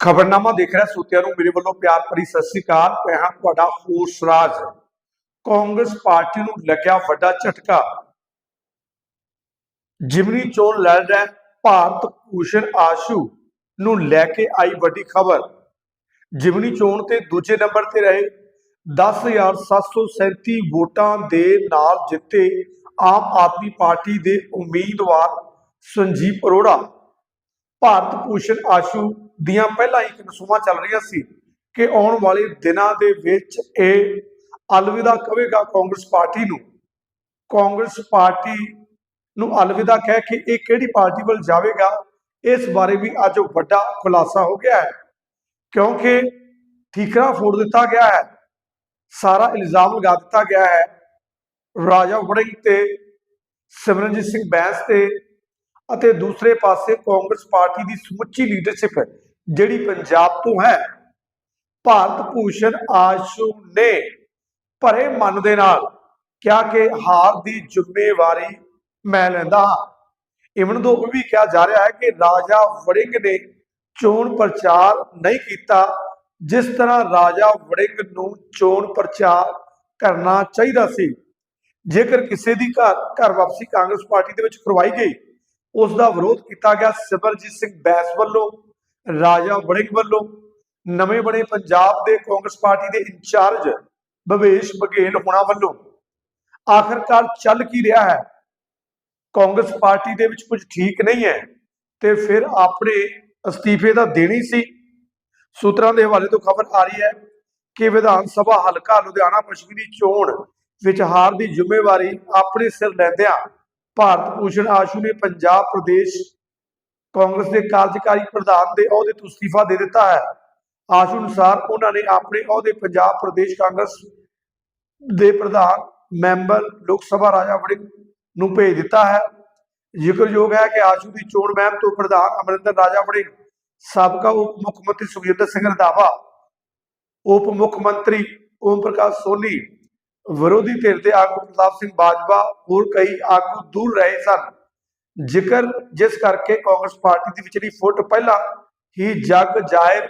ਖਬਰਨਾਮਾ ਦੇਖ ਰਿਹਾ ਸੋਤਿਆਂ ਨੂੰ ਮੇਰੇ ਵੱਲੋਂ ਪਿਆਰ ਭਰੀ ਸਤਿ ਸ੍ਰੀ ਅਕਾਲ। ਮੈਂ ਹਾਂ ਤੁਹਾਡਾ ਹੋਸ ਰਾਜ। ਕਾਂਗਰਸ ਪਾਰਟੀ ਨੂੰ ਲੱਗਿਆ ਵੱਡਾ ਝਟਕਾ। ਜਿਮਨੀ ਚੋਣ ਲੜ ਰਿਹਾ ਭਾਰਤ ਭੂਸ਼ਣ ਆਸ਼ੂ ਨੂੰ ਲੈ ਕੇ ਆਈ ਵੱਡੀ ਖਬਰ। ਜਿਮਨੀ ਚੋਣ ਤੇ ਦੂਜੇ ਨੰਬਰ ਤੇ ਰਹੇ। 10737 ਵੋਟਾਂ ਦੇ ਨਾਲ ਜਿੱਤੇ ਆਮ ਆਦਮੀ ਪਾਰਟੀ ਦੇ ਉਮੀਦਵਾਰ ਸੰਜੀਵ ਅਰੋੜਾ। ਭਾਰਤ ਭੂਸ਼ਣ ਆਸ਼ੂ ਦੀਆਂ ਪਹਿਲਾਂ ਹੀ ਕਨਸੂਮਾਂ ਚੱਲ ਰਹੀਆਂ ਸੀ ਕਿ ਆਉਣ ਵਾਲੇ ਦਿਨਾਂ ਦੇ ਵਿੱਚ ਇਹ ਅਲਵਿਦਾ ਕਹੇਗਾ ਕਾਂਗਰਸ ਪਾਰਟੀ ਨੂੰ। ਕਾਂਗਰਸ ਪਾਰਟੀ ਨੂੰ ਅਲਵਿਦਾ ਕਹਿ ਕੇ ਇਹ ਕਿਹੜੀ ਪਾਰਟੀ ਵੱਲ ਜਾਵੇਗਾ, ਇਸ ਬਾਰੇ ਵੀ ਅੱਜ ਵੱਡਾ ਖੁਲਾਸਾ ਹੋ ਗਿਆ ਹੈ। ਕਿਉਂਕਿ ਠੀਕਰਾ ਫੋੜ ਦਿੱਤਾ ਗਿਆ ਹੈ, ਸਾਰਾ ਇਲਜ਼ਾਮ ਲਗਾ ਦਿੱਤਾ ਗਿਆ ਹੈ। ਰਾਜਾ ਵੜਿੰਗ ਤੇ, ਸਿਮਰਨਜੀਤ ਸਿੰਘ ਬੈਂਸ ਤੇ ਅਤੇ ਦੂਸਰੇ ਪਾਸੇ ਕਾਂਗਰਸ ਪਾਰਟੀ ਦੀ ਸਮੁੱਚੀ ਲੀਡਰਸ਼ਿਪ ਜਿਹੜੀ ਪੰਜਾਬ ਤੋਂ ਹੈ, ਭਾਰਤ ਭੂਸ਼ਣ ਆਸ਼ੂ ਨੇ ਭਰੇ ਮਨ ਦੇ ਨਾਲ ਕਿਹਾ ਕਿ ਹਾਰ ਦੀ ਜ਼ਿੰਮੇਵਾਰੀ ਮੈਂ ਲੈਂਦਾ ਹਾਂ। ਇਵਨ ਦੋ ਵੀ ਕਿਹਾ ਜਾ ਰਿਹਾ ਹੈ ਕਿ ਰਾਜਾ ਵੜਿੰਗ ਨੇ ਚੋਣ ਪ੍ਰਚਾਰ ਨਹੀਂ ਕੀਤਾ, ਜਿਸ ਤਰ੍ਹਾਂ ਰਾਜਾ ਵੜਿੰਗ ਨੂੰ ਚੋਣ ਪ੍ਰਚਾਰ ਕਰਨਾ ਚਾਹੀਦਾ ਸੀ। ਜੇਕਰ ਕਿਸੇ ਦੀ ਘਰ ਘਰ ਵਾਪਸੀ ਕਾਂਗਰਸ ਪਾਰਟੀ ਦੇ ਵਿੱਚ ਕਰਵਾਈ ਗਈ, ਉਸ ਦਾ ਵਿਰੋਧ ਕੀਤਾ ਗਿਆ ਸਿਮਰਜੀਤ ਸਿੰਘ ਬੈਸ ਵੱਲੋਂ। ਰਾਜਾ ਵੜਿੰਗ ਵੱਲੋਂ ਨਵੇਂ ਬਣੇ ਪੰਜਾਬ ਦੇ ਕਾਂਗਰਸ ਪਾਰਟੀ ਦੇ ਇੰਚਾਰਜ ਭਵੇਸ਼ ਬਘੇਲ ਹੋਣਾ ਵੱਲੋਂ ਆਖਰਕਾਰ ਚੱਲ ਕੀ ਰਿਹਾ ਹੈ? ਕਾਂਗਰਸ ਪਾਰਟੀ ਦੇ ਵਿੱਚ ਕੁਝ ਠੀਕ ਨਹੀਂ ਹੈ ਤੇ ਫਿਰ ਆਪਣੇ ਅਸਤੀਫੇ ਦਾ ਦੇਣੀ ਸੀ। ਸੂਤਰਾਂ ਦੇ ਹਵਾਲੇ ਤੋਂ ਖਬਰ ਆ ਰਹੀ ਹੈ ਕਿ ਵਿਧਾਨ ਸਭਾ ਹਲਕਾ ਲੁਧਿਆਣਾ ਪੱਛਮੀ ਦੀ ਚੋਣ ਵਿੱਚ ਹਾਰ ਦੀ ਜ਼ਿੰਮੇਵਾਰੀ ਆਪਣੇ ਸਿਰ ਲੈਂਦਿਆਂ ਭਾਰਤ ਭੂਸ਼ਣ ਆਸ਼ੂ ਨੇ ਪੰਜਾਬ ਪ੍ਰਦੇਸ਼ ਕਾਂਗਰਸ ਦੇ ਕਾਰਜਕਾਰੀ ਪ੍ਰਧਾਨ ਦੇ ਅਹੁਦੇ ਤੋਂ ਅਸਤੀਫਾ ਦੇ ਦਿੱਤਾ ਹੈ। ਆਸ਼ੂ ਅਨੁਸਾਰ ਉਹਨਾਂ ਨੇ ਆਪਣੇ ਅਹੁਦੇ ਪੰਜਾਬ ਪ੍ਰਦੇਸ਼ ਕਾਂਗਰਸ ਦੇ ਪ੍ਰਧਾਨ, ਮੈਂਬਰ, ਲੋਕ ਸਭਾ ਰਾਜਾ ਵੜਿੰਗ ਨੂੰ ਭੇਜ ਦਿੱਤਾ ਹੈ। ਜ਼ਿਕਰਯੋਗ ਹੈ ਕਿ ਆਸ਼ੂ ਦੀ ਚੋਣ ਮਹਿਮ ਤੋਂ ਪ੍ਰਧਾਨ ਅਮਰਿੰਦਰ ਰਾਜਾ ਵੜਿੰਗ, ਸਾਬਕਾ ਉਪ ਮੁੱਖ ਮੰਤਰੀ ਸੁਖਜਿੰਦਰ ਸਿੰਘ ਰੰਧਾਵਾ, ਉਪ ਮੁੱਖ ਮੰਤਰੀ ਓਮ ਪ੍ਰਕਾਸ਼ ਸੋਨੀ, ਵਿਰੋਧੀ ਧਿਰ ਦੇ ਆਗੂ ਪ੍ਰਤਾਪ ਸਿੰਘ ਬਾਜਵਾ ਹੋਰ ਕਈ ਆਗੂ ਦੂਰ ਰਹੇ ਸਨ। ਜ਼ਿਕਰ ਜਿਸ ਕਰਕੇ ਕਾਂਗਰਸ ਪਾਰਟੀ ਦੀ ਵਿਚਲੀ ਫੁੱਟ ਪਹਿਲਾਂ ਹੀ ਜਗ ਜ਼ਾਹਿਰ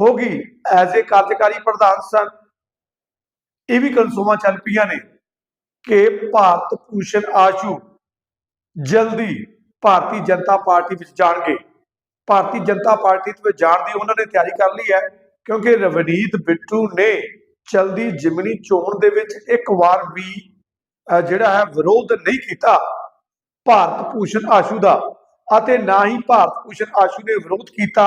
ਹੋ ਗਈ। ਐਜ਼ ਏ ਕਾਰਜਕਾਰੀ ਪ੍ਰਧਾਨ ਸਨ। ਇਹ ਵੀ ਕਨਸੂਮਾਂ ਚੱਲ ਪਈਆਂ ਨੇ ਕਿ ਭਾਰਤ ਭੂਸ਼ਣ ਆਸ਼ੂ ਜਲਦੀ ਭਾਰਤੀ ਜਨਤਾ ਪਾਰਟੀ ਵਿੱਚ ਜਾਣਗੇ। ਭਾਰਤੀ ਜਨਤਾ ਪਾਰਟੀ ਵਿੱਚ ਜਾਣ ਦੀ ਉਹਨਾਂ ਨੇ ਤਿਆਰੀ ਕਰ ਲਈ ਹੈ ਕਿਉਂਕਿ ਰਵਨੀਤ ਬਿੱਟੂ ਨੇ ਚਲਦੀ ਜਿਮਨੀ ਚੋਣ ਦੇ ਵਿੱਚ ਇੱਕ ਵਾਰ ਵੀ ਜਿਹੜਾ ਹੈ, ਵਿਰੋਧ ਨਹੀਂ ਕੀਤਾ। ਭਾਰਤ ਭੂਸ਼ਣ ਆਸ਼ੂ ਦਾ ਅਤੇ ਨਾ ਹੀ ਭਾਰਤ ਭੂਸ਼ਣ ਆਸ਼ੂ ਨੇ ਵਿਰੋਧ ਕੀਤਾ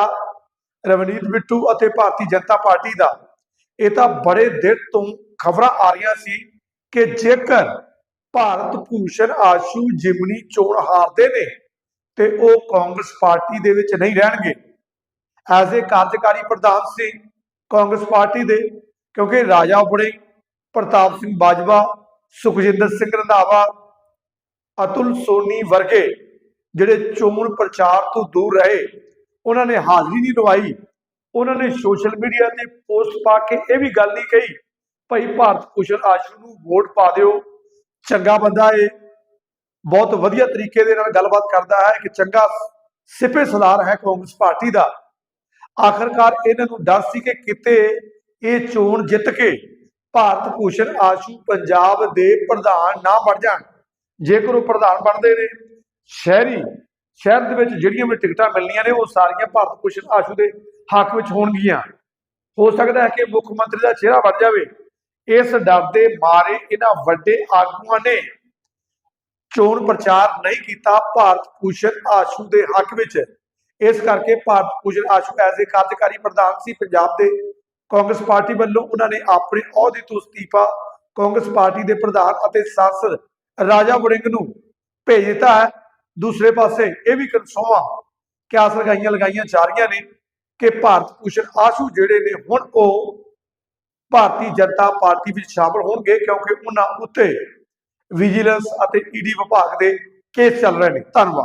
ਰਵਨੀਤ ਬਿੱਟੂ ਅਤੇ ਭਾਰਤੀ ਜਨਤਾ ਪਾਰਟੀ ਦਾ। ਇਹ ਤਾਂ ਬੜੇ ਦਿਨ ਤੋਂ ਖਬਰਾਂ ਆ ਰਹੀਆਂ ਸੀ ਕਿ ਜੇਕਰ ਭਾਰਤ ਭੂਸ਼ਣ ਆਸ਼ੂ ਜਿਮਨੀ ਚੋਣ ਹਾਰਦੇ ਨੇ ਤੇ ਉਹ ਕਾਂਗਰਸ ਪਾਰਟੀ ਦੇ ਵਿੱਚ ਨਹੀਂ ਰਹਿਣਗੇ। ਐਜ਼ ਏ ਕਾਰਜਕਾਰੀ ਪ੍ਰਧਾਨ ਸੀ ਕਾਂਗਰਸ ਪਾਰਟੀ ਦੇ, ਕਿਉਂਕਿ ਰਾਜਾ ਵੜਿੰਗ ਪ੍ਰਤਾਪ ਸਿੰਘ ਬਾਜਵਾ, ਸੁਖਜਿੰਦਰ ਸਿੰਘ ਰੰਧਾਵਾ ਅਤੁਲ ਸੋਨੀ ਵਰਗੇ ਜਿਹੜੇ ਚੋਣ ਪ੍ਰਚਾਰ ਤੋਂ ਦੂਰ ਰਹੇ, ਉਹਨਾਂ ਨੇ ਹਾਜ਼ਰੀ ਨਹੀਂ ਲਵਾਈ ਉਹਨਾਂ ਨੇ ਸੋਸ਼ਲ ਮੀਡੀਆ ਤੇ ਪੋਸਟ ਪਾ ਕੇ ਇਹ ਵੀ ਗੱਲ ਨਹੀਂ ਕਹੀ, ਭਾਈ ਭਾਰਤ ਭੂਸ਼ਣ ਆਸ਼ੂ ਨੂੰ ਵੋਟ ਪਾ ਦਿਓ। ਚੰਗਾ ਬੰਦਾ ਏ। ਬਹੁਤ ਵਧੀਆ ਤਰੀਕੇ ਦੇ ਨਾਲ ਗੱਲਬਾਤ ਕਰਦਾ ਹੈ ਕਿ ਚੰਗਾ ਸਿਪੇ ਸਲਾਰ ਹੈ ਕਾਂਗਰਸ ਪਾਰਟੀ ਦਾ। ਆਖਰਕਾਰ ਇਹਨਾਂ ਨੂੰ ਡਰ ਸੀ ਕਿ ਕਿਤੇ ਇਹ ਚੋਣ ਜਿੱਤ ਕੇ ਭਾਰਤ ਭੂਸ਼ਣ ਆਸ਼ੂ ਪੰਜਾਬ ਦੇ ਪ੍ਰਧਾਨ ਨਾ ਬਣ ਜਾਣ। ਜੇਕਰ ਉਹ ਪ੍ਰਧਾਨ ਬਣਦੇ ਨੇ, ਸ਼ਹਿਰੀ, ਸ਼ਹਿਰ ਦੇ ਵਿੱਚ ਜਿਹੜੀਆਂ ਵੀ ਟਿਕਟਾਂ ਮਿਲਣੀਆਂ ਨੇ, ਉਹ ਸਾਰੀਆਂ ਭਾਰਤ ਭੂਸ਼ਣ ਆਸ਼ੂ ਦੇ ਹੱਕ ਵਿੱਚ ਹੋਣਗੀਆਂ। ਹੋ ਸਕਦਾ ਹੈ ਕਿ ਮੁੱਖ ਮੰਤਰੀ ਦਾ ਚਿਹਰਾ ਬਣ ਜਾਵੇ। ਇਸ ਡਰ ਦੇ ਮਾਰੇ ਇਹਨਾਂ ਵੱਡੇ ਆਗੂਆਂ ਨੇ ਚੋਣ ਪ੍ਰਚਾਰ ਨਹੀਂ ਕੀਤਾ ਭਾਰਤ ਭੂਸ਼ਣ ਆਸ਼ੂ ਦੇ ਹੱਕ ਵਿੱਚ। ਇਸ ਕਰਕੇ ਭਾਰਤ ਭੂਸ਼ਣ ਆਸ਼ੂ ਐਜ਼ ਏ ਕਾਰਜਕਾਰੀ ਪ੍ਰਧਾਨ ਸੀ ਪੰਜਾਬ ਦੇ। ਕਾਂਗਰਸ ਪਾਰਟੀ ਵੱਲੋਂ ਉਹਨਾਂ ਨੇ ਆਪਣੇ ਅਹੁਦੇ ਤੋਂ ਅਸਤੀਫਾ ਕਾਂਗਰਸ ਪਾਰਟੀ ਦੇ ਪ੍ਰਧਾਨ ਅਤੇ ਸਾਂਸਦ ਰਾਜਾ ਵੜਿੰਗ ਨੂੰ ਭੇਜ ਦਿੱਤਾ ਹੈ। ਦੂਸਰੇ ਪਾਸੇ ਇਹ ਵੀ ਕਨਸੋਵਾ ਕਿਆਸ ਲਗਾਈਆਂ ਲਗਾਈਆਂ ਜਾ ਰਹੀਆਂ ਨੇ ਕਿ ਭਾਰਤ ਭੂਸ਼ਣ ਆਸ਼ੂ ਜਿਹੜੇ ਨੇ ਹੁਣ ਉਹ ਭਾਰਤੀ ਜਨਤਾ ਪਾਰਟੀ ਵਿੱਚ ਸ਼ਾਮਲ ਹੋਣਗੇ ਕਿਉਂਕਿ ਉਹਨਾਂ ਉੱਤੇ ਵਿਜੀਲੈਂਸ ਅਤੇ ਈਡੀ ਵਿਭਾਗ ਦੇ ਕੇਸ ਚੱਲ ਰਹੇ ਨੇ। ਧੰਨਵਾਦ।